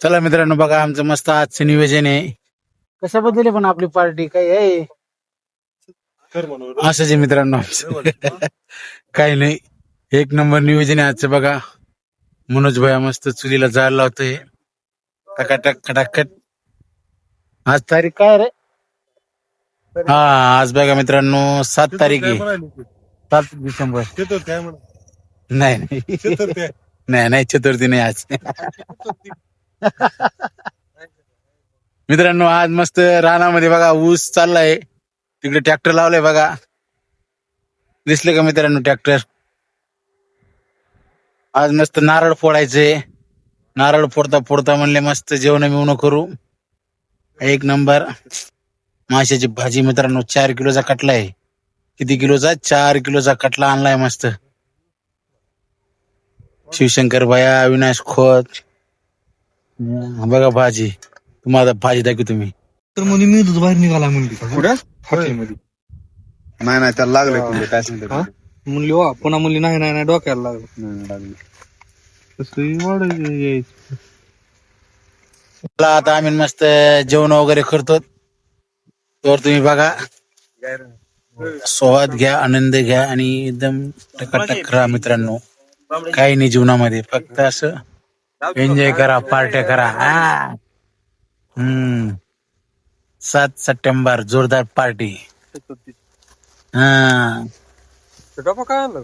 चला मित्रांनो बघा आमचं मस्त आजचं नियोजन आहे. कशाबद्दल आहे पण आपली पार्टी? काय आहे? असंच आहे मित्रांनो. काही नाही. एक नंबर नियोजन आहे आजचं बघा. मनोज भया मस्त चुलीला जायला लावतोय. टकाटक खटाखट आज तारीख काय रे? हा आज बघा मित्रांनो सात तारीख आहे. सात डिसेंबर. नाही. नाही. नाही चतुर्थी नाही आज. मित्रांनो आज मस्त रानामध्ये बघा ऊस चाललाय. तिकडे ट्रॅक्टर लावलाय बघा. दिसले का मित्रांनो ट्रॅक्टर आज मस्त नारळ फोडायचे. नारळ फोडता फोडता म्हणले मस्त जेवण मिळवणं करू. एक नंबर. माशाची भाजी मित्रांनो चार किलोचा कटला आहे. किती किलोचा? चार किलोचा कटला आणलाय मस्त. शिवशंकर भाया अविनाश खोत. बघा भाजी. तुम्हाला भाजी दाखवू तुम्ही तर म्हणजे मी दूध बाहेर निघाला म्हणली कुठं? हॉटेलमध्ये. नाही नाही त्याला लागलंय कुठे? काय सांगते हा? म्हणली वा पुन्हा म्हणली नाही नाही नाही डोक्याला लागलं. नाही, लागलं. तसं वाढ यायचं चला आता आम्ही मस्त जेवण वगैरे करतो. तर तुम्ही बघा. स्वाद घ्या आनंद घ्या आणि एकदम टकाटक राहा मित्रांनो. काही नाही जीवनामध्ये फक्त असं एन्जॉय करा पार्ट्या करा. हा. हम्म. सात सप्टेंबर जोरदार पार्टी हा. डबा काय आणला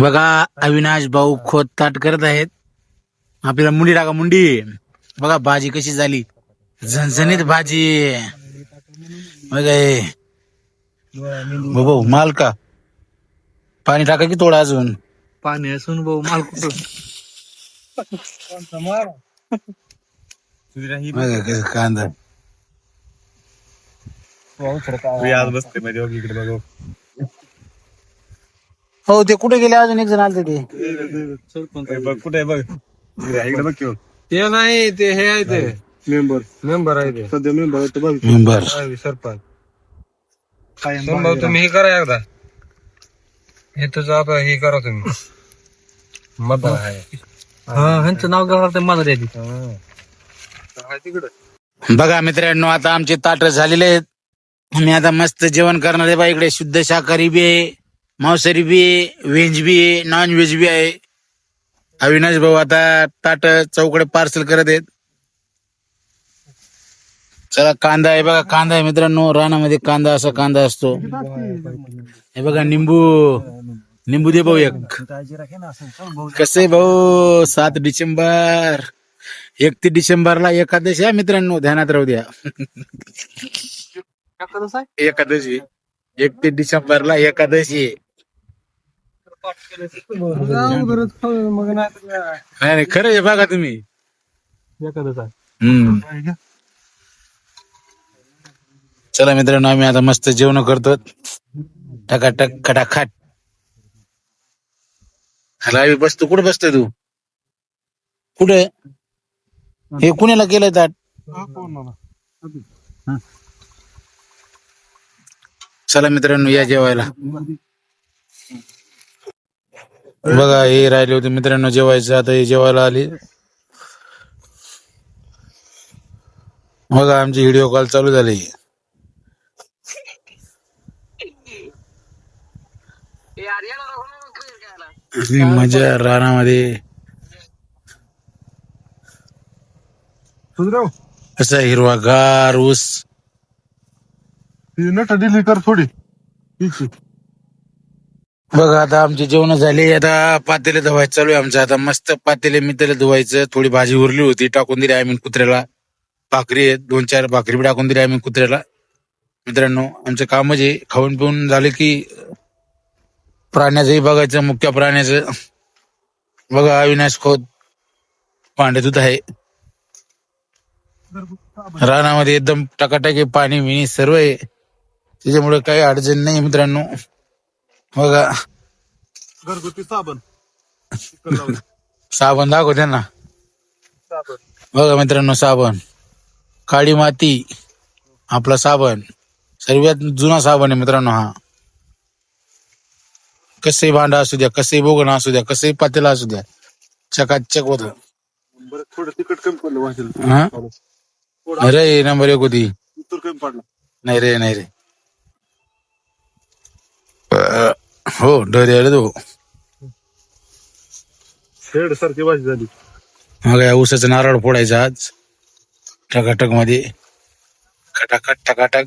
बघा अविनाश भाऊ खोत ताट करत आहेत. आपल्याला मुंडी टाका मुंडी. बघा भाजी कशी झाली. झणझणीत भाजी. बघा हे. भाऊ माल का पाणी टाका की थोडं अजून. पाणी असून भाऊ माल कुठं? कांदा आज बसते मध्ये इकडे बघ हो ते कुठे गेले? अजून एक जण आले ते. सरपंच. बघ कुठे आहे बघ? इकडे इकडे बघ किंवा ते नाही ते हे आहे ते. मेंबर. मेंबर आहे ते. सध्या मेंबर आहे बघ. मेंबर. आहे सरपंच. भाऊ तुम्ही हे करा एकदा. हे तुझं आता हे करा तुम्ही. आहे. हा ह्यांचं नाव घाला ते तिकडं. बघा मित्रांनो आता आमचे ताट झालेले आहेत. आम्ही आता मस्त जेवण करणार आहे बा. इकडे शुद्ध शाकाहारी बी आहे मांसाहारी बी आहे व्हेज बी आहे नॉन व्हेज बी आहे. अविनाश भाऊ आता ताट चौकडे पार्सल करत आहेत. चला कांदा आहे बघा. कांदा आहे मित्रांनो. रानामध्ये कांदा असा कांदा असतो. हे बघा निंबू. निंबू दे भाऊ एक. कसं आहे भाऊ? सात डिसेंबर. एकतीस डिसेंबरला एकादशी आहे मित्रांनो ध्यानात राहू द्या. एकादशी एकतीस डिसेंबरला एकादशी. नाही खरं आहे बघा तुम्ही. हम्म. चला मित्रांनो आम्ही आता मस्त जेवण करतो. टकाटक खटाखट. ह्याला बस बसतो कुठे बसतोय तू? कुठे? हे कुणाला केलंय ताट? चला मित्रांनो या जेवायला. बघा हे राहिले होते मित्रांनो जेवायचं. आता हे जेवायला आले. बघा आमची व्हिडिओ कॉल चालू झाली. मजा रानामध्ये. सुधराव. असा हिरवागार ऊस. नट दिली कर थोडी. बघा आता आमचे जेवण झाले. आता पातेले धुवायचं चालू आहे आमचं. आता मस्त पातेले मितेले धुवायचं. थोडी भाजी उरली होती. टाकून दिली आम्ही कुत्र्याला. भाकरी आहेत. दोन चार भाकरी बी टाकून दिली आम्ही कुत्र्याला. मित्रांनो आमचं काम म्हणजे खाऊन पिऊन झाले की प्राण्याचंही बघायचं मुख्य प्राण्याचं. बघा अविनाश खोत पांडे दूध आहे. रानामध्ये एकदम टकाटकी पाणी मिणी सर्व आहे. त्याच्यामुळे काही अडचण नाही मित्रांनो. बघा. घरगुती साबण. साबण दाखव त्यांना. बघा मित्रांनो साबण. काळी माती आपला साबण. सर्वात जुना साबण आहे मित्रांनो हा. कसंही भांडा असू द्या कसंही बोगणं असू द्या कसंही पातेला असू द्या चकाचक होत. बरं थोडं तिकट कमी पडलं वाटेल हा? थोडं अरे नंबर एक होती. उत्तर कमी पडलं. नाही रे नाही रे. अं, हो डर यायला तो शेड सारखी भाजी झाली. मग या ऊसाचं नारळ फोडायचं आज. टकाटकमध्ये खटाखट टकाटक.